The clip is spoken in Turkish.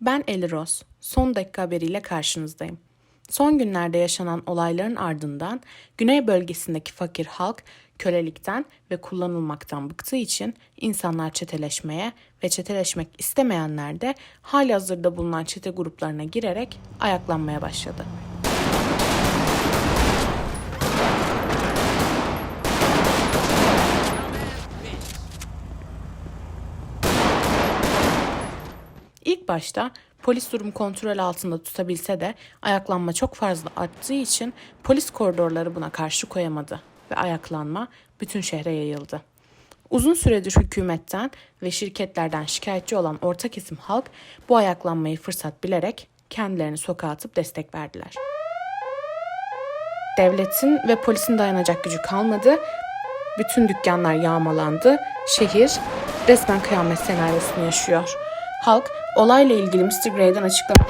Ben Eli Roz. Son dakika haberiyle karşınızdayım. Son günlerde yaşanan olayların ardından güney bölgesindeki fakir halk kölelikten ve kullanılmaktan bıktığı için insanlar çeteleşmeye ve çeteleşmek istemeyenler de hali hazırda bulunan çete gruplarına girerek ayaklanmaya başladı. İlk başta polis durumu kontrol altında tutabilse de ayaklanma çok fazla arttığı için polis koridorları buna karşı koyamadı ve ayaklanma bütün şehre yayıldı. Uzun süredir hükümetten ve şirketlerden şikayetçi olan orta kesim halk bu ayaklanmayı fırsat bilerek kendilerini sokağa atıp destek verdiler. Devletin ve polisin dayanacak gücü kalmadı. Bütün dükkanlar yağmalandı. Şehir resmen kıyamet senaryosunu yaşıyor. Halk olayla ilgili Mr. Gray'den açıklama